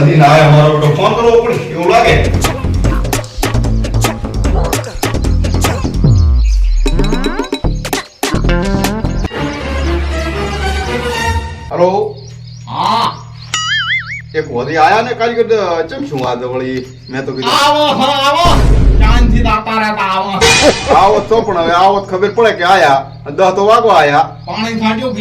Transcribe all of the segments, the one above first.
કરીને આવે મારો બેટો ફોન કરવો પડે એવું લાગે. હલો? હા. એક વધી આયા ને કારીગર ચમ શું વાત વળી? મેં તો કીધું આવો સર આવો ચાંદથી દાતા રહેતા આવો. આવો તો પણ હવે આવો ખબર પડે કે આયા. દહ તો વાગો આયા. પાણી છાંટ્યું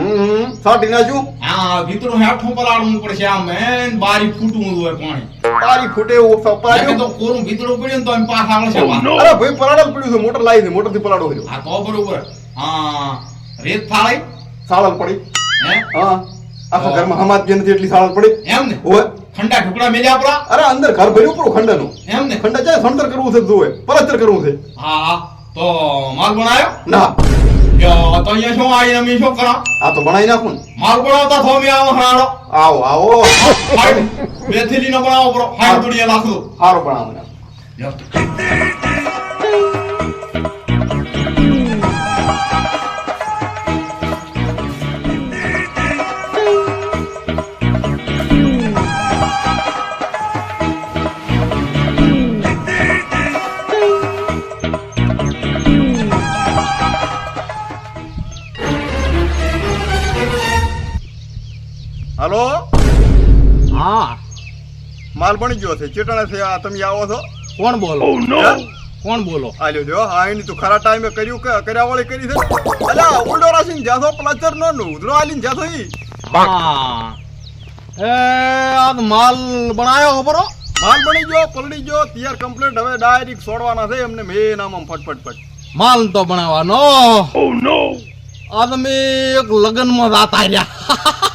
હમ સાટી નાખ્યું? હા ભીતરું હેઠું પલાળવું પડશે આ મેન બારી ફૂટવું હોય પાણી. બારી ફૂટે એવું પાડ્યું. તો કોરું ભીતરું પડ્યું ને તો એમ પાછા આવશે અરે ભાઈ પલાડલ પડ્યું છે મોટર લાવી છે મોટરથી પલાડો કર્યો. હા તો બરોબર. હા રેત ફાળી સાળલ પડી. હે? હા. આખા ઘરમાં હમાત નથી એટલી સાળલ પડી. એમ ને? ઓય ઠંડા ઢુકડા મેલ્યા આપણા? અરે અંદર ઘર ભર્યું પડું ખંડનું. એમ ને? ખંડ જાય સણતર કરવું છે જોવે પરતર કરવું છે. હા હા. તો માલ બનાવ્યો ના. તો અહીંયા શું આવીને અમે શું કરા? આ તો બનાવી નાખું માલ બનાવતા થો મે આવો હરાડો આવો આવો. બે થેલીનો બનાવો પડો હાઈટ તોડીએ લાખો હારો બનાવો. ને હાલો હા. માલ બની ગયો છે. ચેટણા છે આ તમે આવો છો? કોણ બોલો? કોણ બોલો? આલ્યો જો હા એની તો ખરા ટાઈમે કર્યું કે કર્યા વાળી કરી છે? અલા ઉલડો રાસીન જાસો પ્લાસ્ટર નો નું ઉધડો આલીન જાસો ઈ? હા. એ આ માલ બનાયો ખબરો માલ બની ગયો પલડી ગયો તૈયાર કમ્પ્લીટ હવે ડાયરેક્ટ છોડવાના છે એમને મેં નામ ફટફટ ફટ. માલ તો બનાવવાનો. આ તમે એક લગ્નમાં જાતા રહ્યા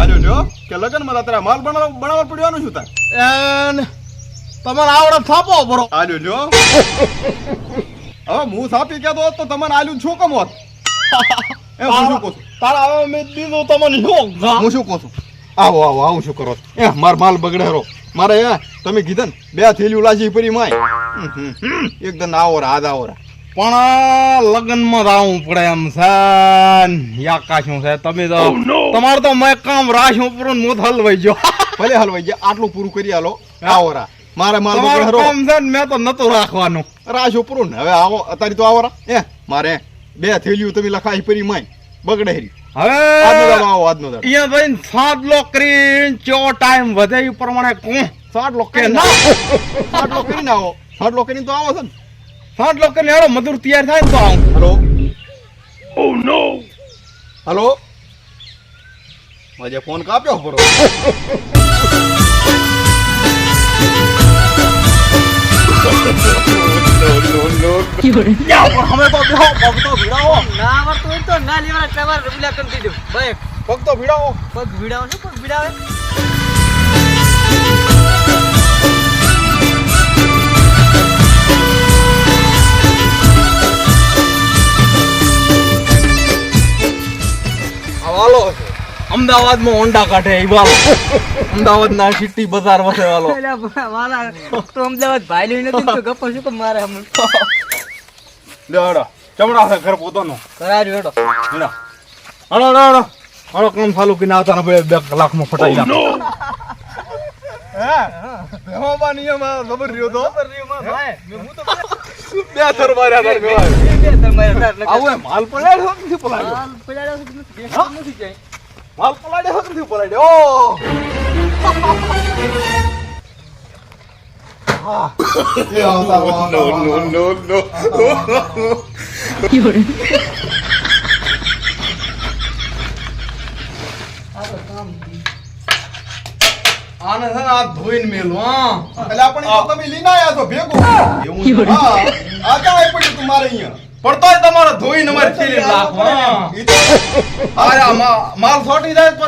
આલ્યો જો કે લગનમાં તારા માલ બનાવ બનાવવા પડવાનું છું તાર તમારે આવડે થાપો બરો આજો જો. હવે હું થાપી કેતો તો તમને આલ્યું છું કમ હોત? એ હું શું કહું તારા હવે મેં દીધું તમને શું હું શું કહું છું? આવો આવો આવું શું કરો એ માર માલ બગડેરો. મારે એ તમે કીધા ને બે થેલીઓ લાજી પરી માય. એકદમ આવો રા આદા આવો રા પણ લગ્નમાં રાવું પડે એમ છે. ને યા કાશું છે? તમે તો તમારે તો મેં કામ રાશું ઉપર મોત હલવાઈ ગયો. ભલે હલવાઈ ગયો આટલું પૂરું કરી આલો. આવરા મારે માલ કામ છે ને મેં તો નતો રાખવાનું. રાશ ઉપર ને. હવે આવો અત્યારે તો આવરા એ મારે બે થેલીઓ તમે લખાઈ પરી માય. બગડે હેરી. હવે આવો આજનો દાડો. અહીંયા જઈને સાદલો કરીને ચો ટાઈમ વધે એ પ્રમાણે કોણ સાત કે કરી ના. સાટલો કરીને આવો. સાટલો કરીને તો આવો છે ને. સાદલો કરીને હેડો મજૂર તૈયાર થાય ને તો આવું. હલો? Oh no hello? મજે ફોન કાપ્યો બરો અમે તો બેહો પગ ભીડાવો. ના આવડતું તો ના લેવાના તમારે પેલા કરી દીધું. ભાઈ પગ ભીડાવો. પગ ભીડાવો છો પગ ભીડાવે. વાલો છે. અમદાવાદમાં હોન્ડા કાઢે એ વાલો. અમદાવાદના સિટી બજાર વસે વાલો. મારા તો અમદાવાદ ભાઈ લઈને નથી તો ગપ્પો શું કે મારે હમ લેડો ચમડા છે ઘર પોતાનો. કરાજ હેડો. હેડો. હળો હળો હળો કામ ચાલુ કે ના તારા બે કલાકમાં ફટાઈ નાખો હે? બેહો બા નિયમ ખબર રહ્યો તો? ભાઈ. બે થર માર્યા તાર માર્યા આવું એમ માલ પલાડ્યો હોત નથી પલાડ્યો નથી જાય માલ પલાડ્યો હોત નથી પલાડ્યો ઓ! હા. એ આવતા નો નો નો નો આને છે ને આ ધોઈને મેલું હા. એટલે આપણે તો તમે લઈને આયા તો ભેગો એવું છે. હા આ આવી પડ્યું તમારે મારે અહીંયા? પડતો જ તમારે ધોઈને અમારે થેલી નાખો હા. ઈ તો અરે માલ છોટી જાય તો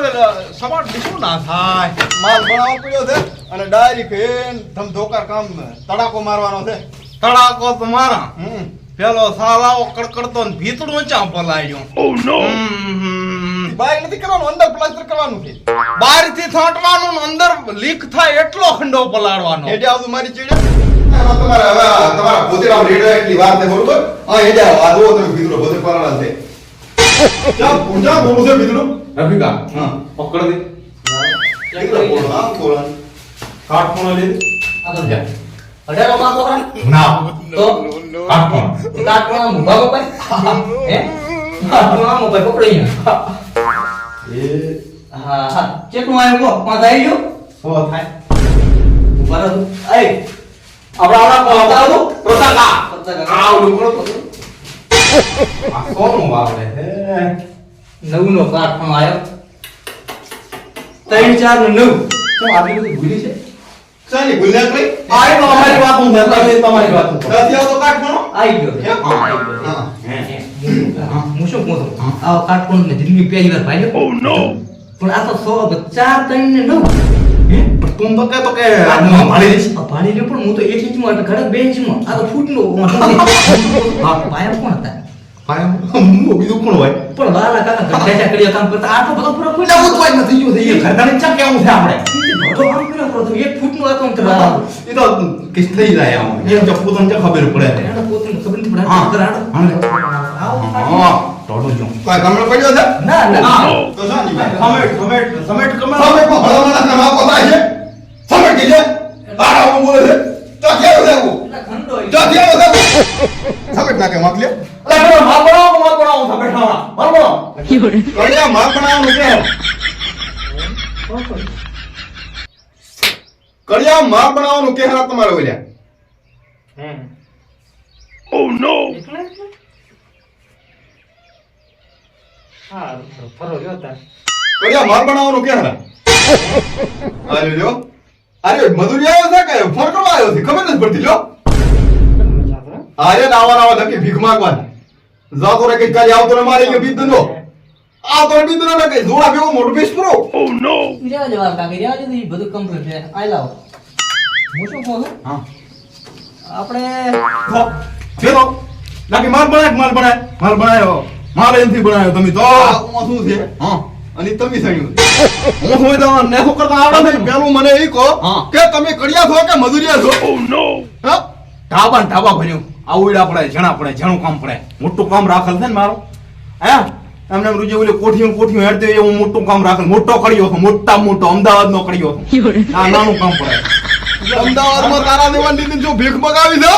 સમાટ શું ના થાય. માલ બનાવવો પડ્યો છે અને ડાયરી ફેન ધમ ધોકાર કામ તડાકો મારવાનો છે. તડાકો તમારા હમ. પેલો સાલાઓ કડકડતો ને ભીતડું ચા પલાડ્યો ઓ નો બહાર નથી કરવાનું અંદર પ્લાસ્ટર કરવાનું છે. બહારથી છાંટવાનું ને અંદર લીક થાય એટલો ખંડો પલાળવાનો. એટલે આવતું મારી ચીડે. તમારે હવે તમારા ભૂતેરામ રેડો એટલી વાત ને બરોબર? હા એ જાવ આ જો તમે મિત્રો બધે પલાળા છે. ક્યાં પૂજા બોલું છે મિત્રો રફિકા હા. પકડ દે. કાટ કાટખૂણો લીધી આ તો જા. અઢારો માં છોકરા? ના. તો? કાટ કાટખૂણો. કાટ કાટમાં મુભા કપાય? હે? કાટ કાટમાં મુભા પકડી ગયા. એ હા, હા. કેટલું આયું કહો? પાંચ આવી ગયો? સો થાય. ઊભા એ આપડા આપડા કોણ પ્રતાકા પ્રતાકા. આ ઓલું આ કોનું વાવડે હે. નવ નો કાટમાં આવ્યો. ત્રણ ચાર ને નવ. કેમ આટલી બધી ભૂલી છે? ચાલી ગુલ્યા કઈ આ તો અમારી વાત હું તમારી વાત નથી આવતો આવી ગયો. આવી ગયો. હા. હા, હું શું કહું છું? આ કાટકોણ ને જિંદગી પહેલી વાર ભાઈ પણ આ તો સો ચાર ત્રણ ને નવ? તું તો કે તો કે ભાડી ખબર પડે હા. કોઈ પડ્યો છે? ના ના. તો? સમેટ સમેટ સમેટ કમે સમેટમાં ભલામણા કામ આપો થાય છે. સમેટ કીજે તારા હું બોલે છે. તો કેવું દેવું એટલે તો કેવું દેવું સમેટ ના કેમ આપલે અરે પેલો માર બનાવો માર બનાવો સમેટ ખાવા માર બનાવો કડિયા માર કે કડિયા માર બનાવવાનું કે હારા તમારે ઓલ્યા હા ફરો ગયો તાર. કડિયા માર બનાવવાનું કે હારા આજો જો અરે મજૂરી આવ્યો છે કે? ફોન કરવા આવ્યો છે? ખબર નથી પડતી જો અરે નાવા નાવા ધકે ભીખ માંગવાના. જાતો રે કઈ કાલે આવતો રે મારી કે બીજ દંડો આ તો બીજ દંડો કઈ જોડા ભેગો મોટું પૂરો. કાકી ઈ બધું કમ્પ્લીટ છે. આઈ લાવો હું શું કહું હા. આપણે ફેરો. માલ બનાય માલ બનાય? માલ બનાયો માલ એનથી બનાયો તમે તો. આ શું છે? હા. અને તમે સાંભળ્યું હું હોય તો નેહો કરતા આવડે ને પેલું મને એ કહો કે તમે કડિયા છો કે મજૂરિયા છો? હા? ઢાબા ઢાબા ભર્યું. આવડા પડે જણા પડે જણું કામ પડે. મોટું કામ રાખેલ છે ને મારું? હે? એમને એમ રૂજે ઓલી કોઠીઓ કોઠીઓ હેડતી હોય એવું મોટું કામ રાખેલ. મોટો કડ્યો હતો મોટા મોટો અમદાવાદ નો કડ્યો હતો ના નાનું કામ પડે. અમદાવાદમાં તારા દેવાની જો ભીખ મગાવી છે?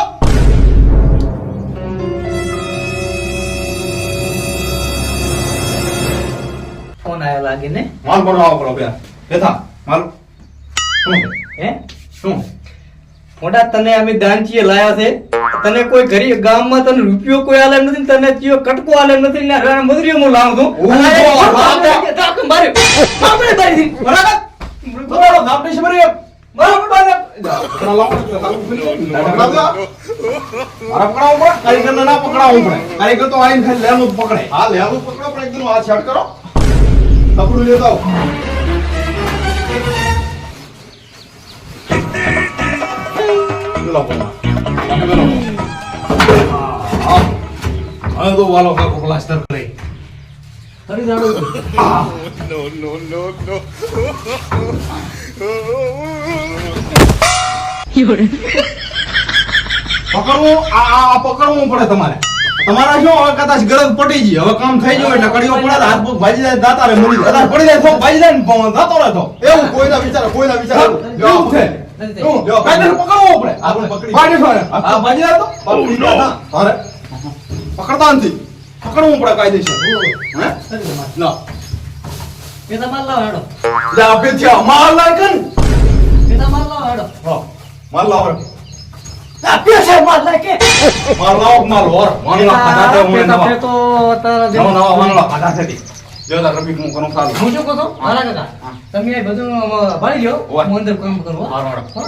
લાગે ને માલ બનાવો પડો બે બેઠા માલ શું હે શું મોટા તને અમે દાનચીએ લાયા છે તને કોઈ ગરીબ ગામમાં તને રૂપિયો કોઈ આલે નથી તને ચિયો કટકો આલે નથી ને આ મજૂરીઓ હું લાવું છું ઓહો, અને આ બાપ રે. ધાક બાપ રે, તારી બરાબર બરાબર આપણે છે બરાબર મારા પકડાવું પડે કારીગર તો આવીને ખાલી લેનું પકડે હા લેવું પકડો પણ એકદમ હાથ છેડ કરો કપડું લેતા આવો. હવે તો વાલો કાકો પ્લાસ્ટર કરે. તારી દાડો છે. પકડવું આ આ આ પકડવું પડે તમારે. તમારા શું? હવે કદાચ ગરજ પટી ગઈ. હવે કામ થઈ ગયું એટલે કડીઓ પડે હાથ પગ ભાજી જાય દાતા રે મરી. કદાચ પડી જાય તો ભાજી જાય ને પવન થતો રહે તો એવું કોઈના વિચાર કોઈના વિચાર. એવું છે. પડે. પકડતા નથી. પકડવું પડે કાયદેસર. હે? હેડો. માલ લાવો હેડો. હો માલ લાવો આ પેશે માર કે. ખાધા છે હું નવા તો તારા નવા નવા વાંગલા ખાધા છે જો તાર રફીક હું કરું સારું હું શું કહું છું? મારા કાકા, તમે આ બધું ભાળી લ્યો. હું અંદર કામ કરું હો. હારો, હારો. હો?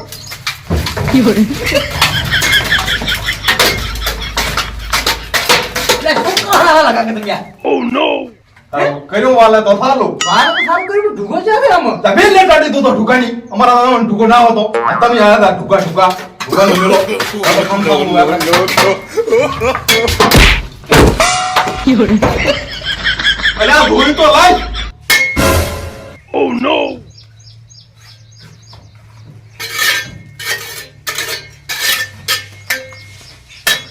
લે, શું કરો હાલા કાકા તમે આ? તારું કર્યું વાલે તો સારું મારે તો સારું કર્યું, ઢુકો ચાલે આમાં. તમે લે કાઢી તો ઢુકાની અમારા ઢુકો ના હતો તમે આયા હતા ઢુકા ઢુકા ઢુકાનો મેલો હવે કામ થવાનું આપણે અલ્યા ધોઈ તો લાય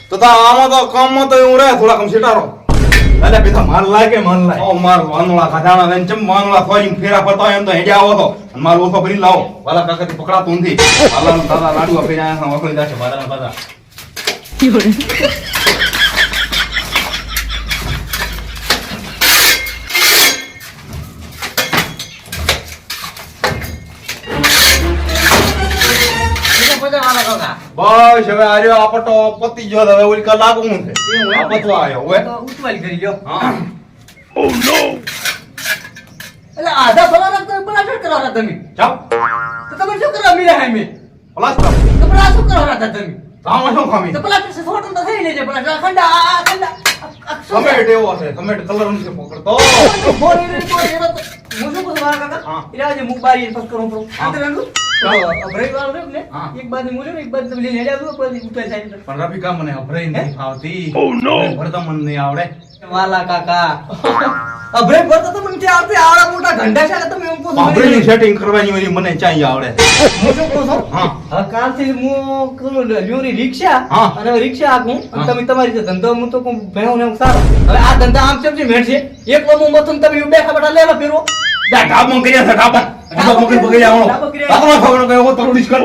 તો તા આમાં તો કામમાં તો એવું રહે થોડા કમ સીટારો અલે બેટા માલ લાગે માલ લાગે. ઓ માર વાનોળા ખાધાણા વેન ચમ વાનોળા ફોરીને ફેરા પડતો હોય એમ તો હેડે આવો તો. અને માલ ઓછો ભરી લાવો. વાલા કાકાથી પકડાતું નથી. વાલા દાદા લાડુ આપી જાય વખોડી જશે. બાદા બાદા બસ હવે આર્યો આપટો પતી ગયો હવે ઓલી લાગુ હું છે એવું એમ? આ પતવા આવ્યો હવે ઉતવાલ કરી ગયો હા એટલે આધા ફલાણા તમે પલાટર કરાવરા તમે ચાપ તો તમે શું કરવા મીરા હે મે પલાસ ચાપ તો પેલા શું કરવા હતા તમે આમાં શું ખામી તો પલાટર સે ફોટો તો થઈ લેજે પલાટર ખંડા આ ખંડા શું? કમેટ એવો છે કમેટ કલર નથી પકડતો તો ફોન એને તો તો હું શું મારા કાકા હા. ઇરાજે મુબારી ફસ કરું કરું હા. રિક્ષા અને રિક્ષા હાંકું તમે તમારી ધંધો હું તો સારો. હવે આ ધંધા આમ ચમચી મેળ છે? એક હું તમે બેઠા બેઠા લેવા ફેરવો. જા ઢાબો કર્યા છે ઢાબા ઢાબો કરી બગડી આવણો કર્યા. તાતમાં ખબર કે હું તરોડીશ કર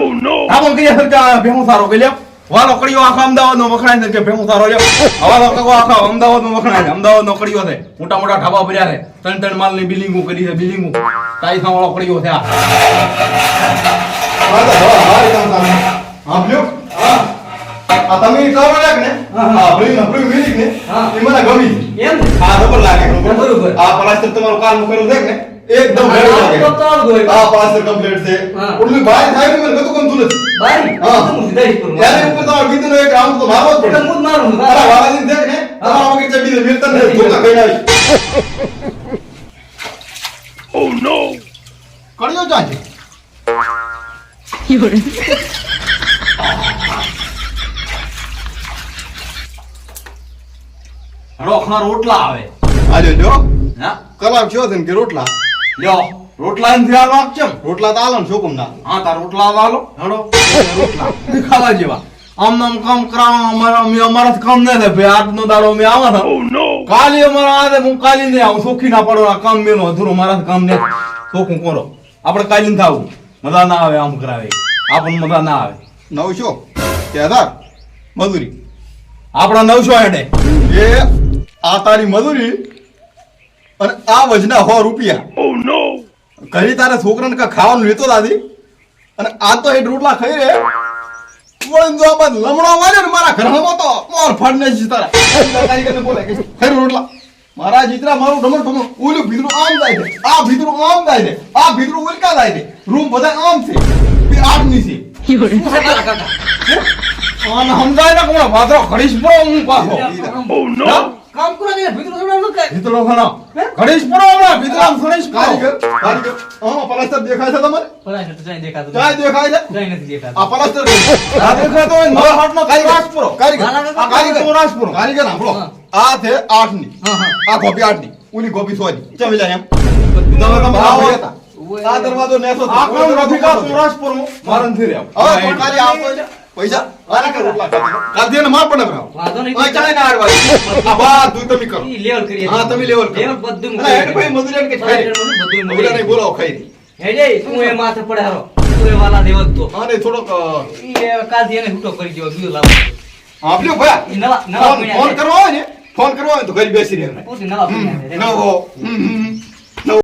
કર્યા છે કે ભેમો સારો કે લ્યો વાલો કડીઓ આખા અમદાવાદનો વખણાય છે ભેમો સારો લ્યો હવાલો કાકો આખા અમદાવાદનો વખણાય છે અમદાવાદનો કડીઓ છે મોટા મોટા ઢાબા ભર્યા છે ત્રણ ત્રણ માલની બિલ્ડિંગો કરી છે બિલ્ડિંગો તાઈ વાળો કડીઓ છે આ. હા, લ્યો. હા. આ તમે કરો ને કે ને? હા, ભરી ને ભરી મિલી કે ને? હા. ઈ મને ગમી. એમ ને? આ રબર લાગે બરોબર. આ પલાસ્ટર તમારું કામ કરેલું છે કે ને? હા, છે. થાય ને મને કતું નથી. હા. હું સીધા જ કરું. ત્યારે ઉપર એક રાઉન્ડ તો જ પડે. હું જ મારું તારા ને? રોખના રોટલા આવે આજે જો હા થયો છે કે રોટલા લ્યો રોટલા નથી આ વાક રોટલા તો આલો ને શું ના. હા તાર રોટલા લાલો હેડો. રોટલા. ખાવા જેવા. આમ નામ કામ કરાવવા અમારા અમે અમારા કામ નહીં થાય. ભાઈ આજનો દાડો અમે આવા હતા. કાલી અમારા આજે હું કાલી નહીં આવું. સોખી ના પડો આ કામ મેલો. અધૂરો મારા કામ નહીં. સોખું કરો. આપણે કાલી નથી આવું મજા ના આવે આમ કરાવે. આપણને મજા ના આવે. નવસો. કે હજાર મજૂરી. આપણા નવસો હેડે. એ આ તારી મજૂરી અને આ વજના સો રૂપિયા. ઘરે તારે છોકરાને કા ખાવાનું લેતો દાદી અને આ તો એ રોટલા ખાઈ રે આ લમણો વાળ્યો ને મારા ઘરમાં તો મોર ફાડને જ તારા. કારીગરને બોલે કે ખાઈ રોટલા. મારા જીતરા મારું ડમર ડમર ઓલું ભીતરું આમ જાય છે આ ભીતરું આમ જાય છે આ ભીતરું ઉલકા જાય છે. રૂમ બધા આમ છે બે આઠની છે સમજાય ને કોણ? વાતો ઘડીશ પણ હું પાછો. Oh, કામ કરો કે ભીતરું થોડા કાંઈ. ભીતરો ખણો ઘડીશ પડો હમણાં ભીતરામ પડો. કારીગર કારીગર હા પલાસ્ટર દેખાય છે તમારે? પલાસ્ટર તો જાય દેખાતો જાય દેખાય છે? જાય નથી દેખાતો. આ પલાસ્ટર આ દેખાતો હોય નવા હાટનો કારીગર ચોરાસપુરો. કારીગર આ કારીગર ચોરાસપુરો. કારીગર સાંભળો હા. આ છે આઠની હા, હા. આ ગોપી 8 ની ઓલી ગોપી સો ની ચમી જાય એમ? તમે તમે આવો. આ દરવાજો નેસો આ કોણ રફિકા ચોરાસપુરનો? મારન નથી રહ્યો. હવે ખાલી આપો છે. પૈસા? આના કર માર પણ નવરાવો. વાંધો નહીં. હવે ચાય ના આડવા. આ બધું તમે કરો. ઈ level હા તમે. લેવલ કરો. Level બધું અલા, હેડ ભાઈ મજૂરી કે ખાઈ બધું બોલાવો ખાઈ. હેડે તું એ માથે પડે હારો. તું એ વાલા દેવો તો. આને થોડોક એ કાલથી એને હૂટો કરી દેવો બીજો લાવો. આપ્યો ભયા નવા નવા ફોન. કરવા હોય ને ફોન કરવા હોય તો ઘરે બેસી રહે નવા હમ, હમ.